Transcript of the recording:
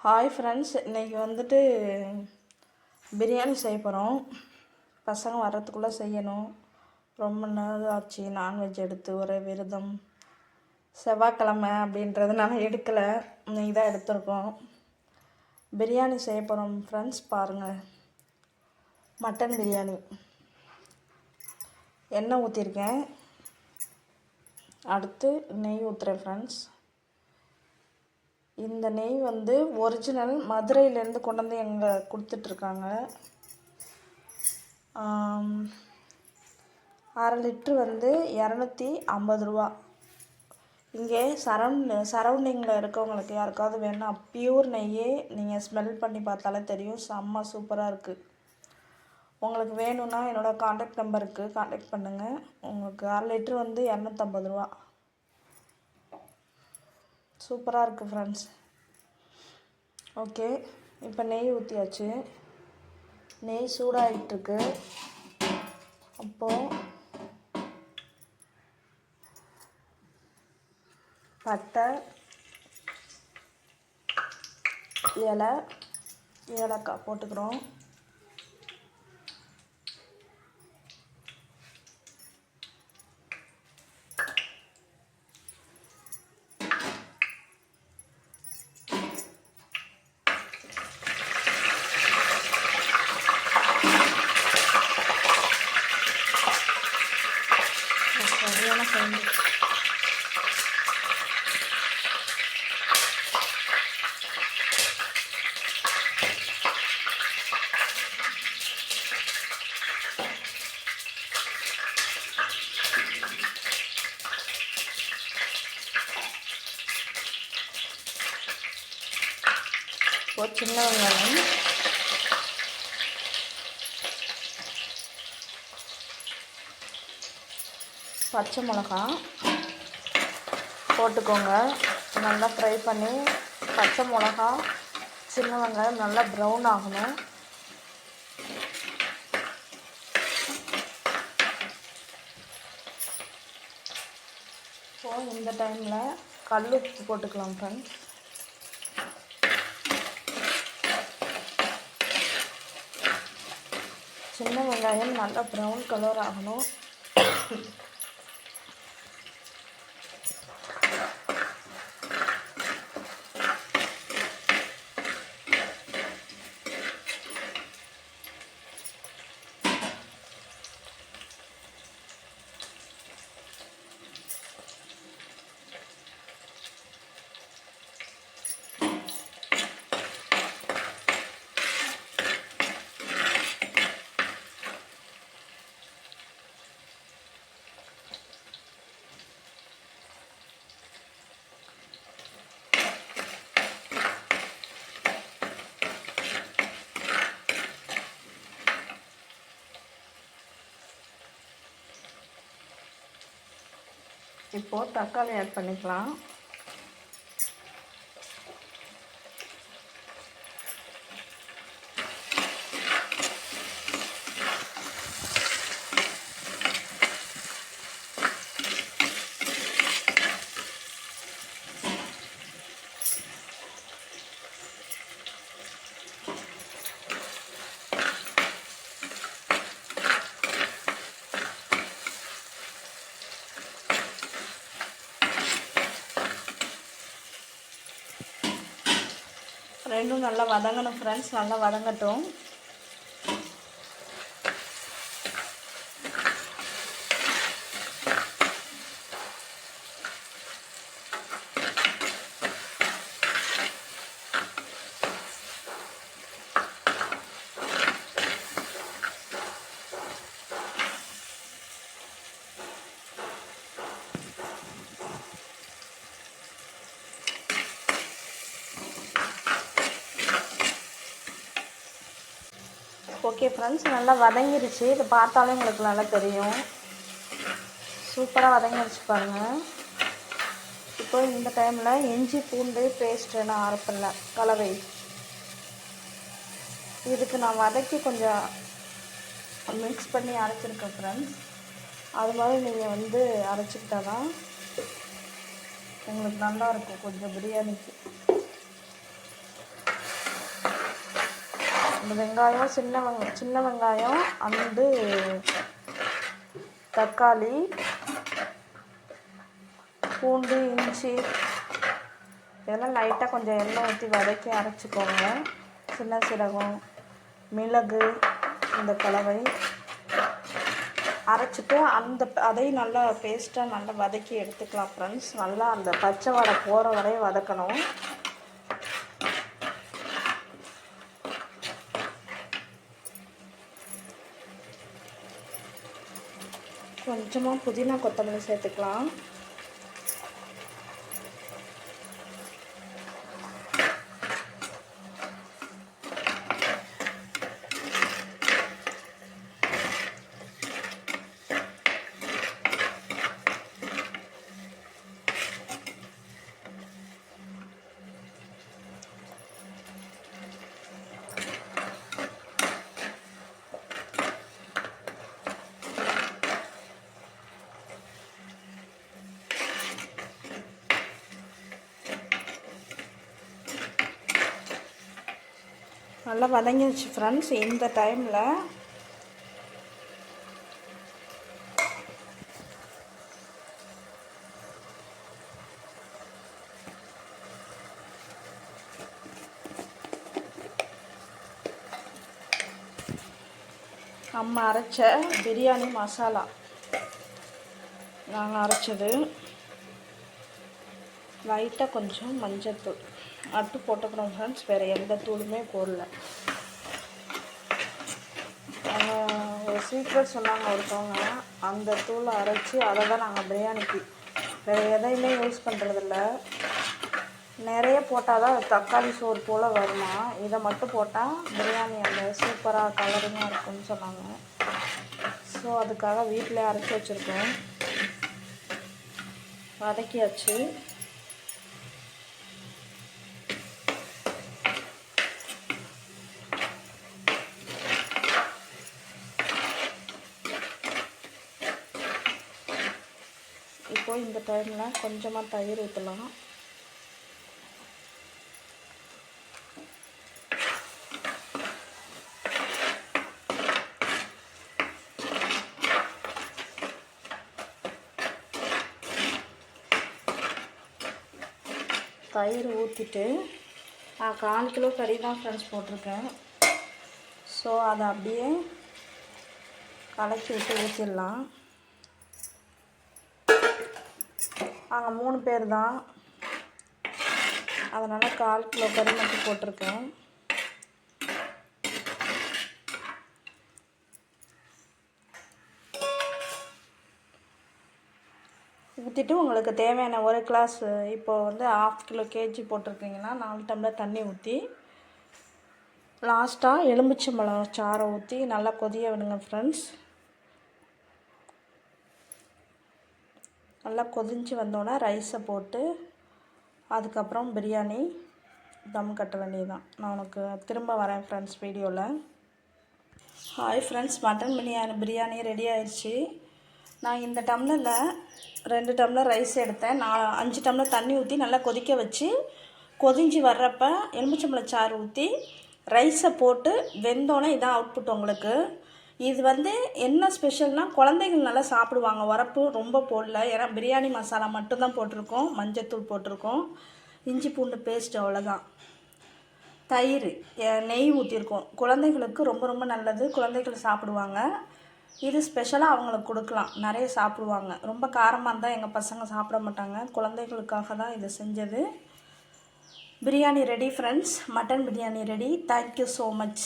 Hi friends இன்றைக்கி வந்துட்டு பிரியாணி செய்ய போகிறோம் பசங்க வர்றதுக்குள்ளே செய்யணும். ரொம்ப நாள் ஆச்சு. நான்வெஜ் எடுத்து ஒரே விரதம். செவ்வாய்க்கிழமை அப்படின்றதுனால எடுக்கலை. இன்னைக்கு தான் எடுத்திருக்கோம். பிரியாணி செய்ய போகிறோம் ஃப்ரெண்ட்ஸ் பாருங்கள் மட்டன் பிரியாணி. எண்ணெய் ஊற்றிருக்கேன் அடுத்து நெய் ஊற்றுறேன் ஃப்ரெண்ட்ஸ் இந்த நெய் வந்து ஒரிஜினல் மதுரையிலேருந்து கொண்டு வந்து எங்கே கொடுத்துட்ருக்காங்க. அரை லிட்ரு வந்து இரநூத்தி ஐம்பது ரூபா. இங்கே சரௌண்ட் சரௌண்டிங்கில் இருக்கவங்களுக்கு யாருக்காவது வேணா பியூர் நெய்யே நீங்கள் ஸ்மெல் பண்ணி பார்த்தாலே தெரியும். செம்ம சூப்பராக இருக்குது உங்களுக்கு வேணும்னா என்னோடய காண்டாக்ட் நம்பருக்கு காண்டாக்ட் பண்ணுங்கள் உங்களுக்கு அரை லிட்ரு வந்து இரநூத்தம்பது ரூபா. சூப்பராக இருக்குது ஃப்ரெண்ட்ஸ் ஓகே இப்போ நெய் ஊற்றியாச்சு நெய் சூடாகிட்டுருக்கு அப்போது பட்டை இலை ஏலக்காய் போட்டுக்கிறோம். சின்ன வெங்காயம். பச்சை மிளகா. போட்டுக்கோங்க. நல்லா ஃப்ரை பண்ணி பச்சை மிளகா சின்ன வெங்காயம் நல்லா ப்ரௌன் ஆகணும். ஸோ இந்த டைமில் கல் உப்பு போட்டுக்கலாம் ஃப்ரெண்ட்ஸ் சின்ன வெங்காயம் நல்லா ப்ரௌன் கலர் ஆகணும். இப்போது தக்காளி ஆட் பண்ணிக்கலாம். ரெண்டும் நல்லா வதங்கணும் ஃப்ரெண்ட்ஸ் நல்லா வதங்கட்டும். ஓகே ஃப்ரெண்ட்ஸ் நல்லா வதங்கிருச்சு. இது பார்த்தாலே உங்களுக்கு நல்லா தெரியும். சூப்பராக வதங்கிருச்சு பாருங்கள் இப்போ இந்த டைமில் இஞ்சி பூண்டு பேஸ்ட்டு நான் அரைப்பில்ல கலவை. இதுக்கு நான் வதக்கி கொஞ்சம் மிக்ஸ் பண்ணி அரைச்சிருக்கேன் ஃப்ரெண்ட்ஸ் அது மாதிரி நீங்கள் வந்து அரைச்சிக்கிட்டா தான் உங்களுக்கு நல்லாயிருக்கும் கொஞ்சம் பிரியாணிக்கு. அந்த வெங்காயம் சின்ன வெங்க சின்ன வெங்காயம் அண்டு தக்காளி பூண்டு இஞ்சி இதெல்லாம் லைட்டாக கொஞ்சம் எண்ணெய் ஊற்றி வதக்கி அரைச்சிக்கோங்க. சின்ன சீரகம் மிளகு இந்த கலவை அரைச்சிட்டு அந்த அதையும் நல்லா பேஸ்ட்டாக நல்லா வதக்கி எடுத்துக்கலாம் ஃப்ரெண்ட்ஸ் நல்லா அந்த பச்சை வடை போகிற வரையும் வதக்கணும். கொஞ்சமாக புதினா கொத்தமல்லி சேர்த்துக்கலாம். நல்லா வதங்கிடுச்சு ஃப்ரெண்ட்ஸ் இந்த டைமில் அம்மா அரைச்ச பிரியாணி மசாலா. நாங்கள் அரைச்சது. லைட்டாக கொஞ்சம் மஞ்சத்தூள் அட்டு போட்டுக்கணும் ஃப்ரெண்ட்ஸ் வேறு எந்த தூளுமே போடல. ஒரு சீக்ரெட் சொன்னாங்க ஒருத்தவங்க. அந்த தூளை அரைச்சி அதை தான் நாங்கள் பிரியாணிக்கு. வேறு எதையுமே யூஸ் பண்ணுறதில்ல நிறைய போட்டால் தான் தக்காளி சோறு போல் வருமா? இதை மட்டும் போட்டால் பிரியாணி அந்த சூப்பராக கலருமாக இருக்கும்னு சொன்னாங்க. ஸோ அதுக்காக வீட்டிலே அரைச்சி வச்சுருக்கோம். வதக்கியாச்சு. அப்புறம் இந்த டைமில் கொஞ்சமாக தயிர் ஊற்றலாம் தயிர் ஊற்றிட்டு நான் கால் கிலோ கறி தான் ஃப்ரெண்ட்ஸ் போட்டிருக்கேன். ஸோ அதை அப்படியே கலக்கி விட்டு ஊற்றிடலாம் நாங்கள் மூணு பேர் தான் அதனால் கால் கிலோ கறி மட்டும் போட்டிருக்கேன். ஊற்றிட்டு உங்களுக்கு தேவையான ஒரு கிளாஸ் இப்போ வந்து ஆஃப் கிலோ கேஜி போட்டிருக்கீங்கன்னா நாலு டம்ளர் தண்ணி ஊற்றி லாஸ்ட்டாக எலுமிச்சம்பழம் சாரை ஊற்றி நல்லா கொதிய விடுங்க ஃப்ரெண்ட்ஸ் நல்லா கொதிஞ்சு வந்தோடனே ரைஸை போட்டு அதுக்கப்புறம் பிரியாணி தம் கட்ட வேண்டியது தான் நான் உனக்கு திரும்ப வரேன் ஃப்ரெண்ட்ஸ் வீடியோவில் hi friends mutton biryani biryani ready ஆயிடுச்சு நான் இந்த டம்ளரில் ரெண்டு டம்ளர் ரைஸ் எடுத்தேன். நான் அஞ்சு டம்ளர் தண்ணி ஊற்றி நல்லா கொதிக்க வச்சு கொதிஞ்சு வர்றப்ப எலுமிச்சம்பழச்சாறு ஊற்றி ரைஸை போட்டு வெந்தோன்னே இதான் அவுட்புட் உங்களுக்கு. இது வந்து என்ன ஸ்பெஷல்னால் குழந்தைகள் நல்லா சாப்பிடுவாங்க. உரப்பு ரொம்ப போடல. ஏன்னா பிரியாணி மசாலா மட்டும்தான் போட்டிருக்கோம். மஞ்சத்தூள் போட்டிருக்கோம். இஞ்சி பூண்டு பேஸ்ட் அவ்வளோதான் தயிர் நெய் ஊற்றிருக்கோம் குழந்தைகளுக்கு ரொம்ப ரொம்ப நல்லது. குழந்தைகள் சாப்பிடுவாங்க. இது ஸ்பெஷலாக அவங்களுக்கு கொடுக்கலாம். நிறைய சாப்பிடுவாங்க. ரொம்ப காரமாக இருந்தால் எங்கள் பசங்க சாப்பிட மாட்டாங்க. குழந்தைகளுக்காக தான் இது செஞ்சது. Biryani ready friends mutton biryani ready thank you so much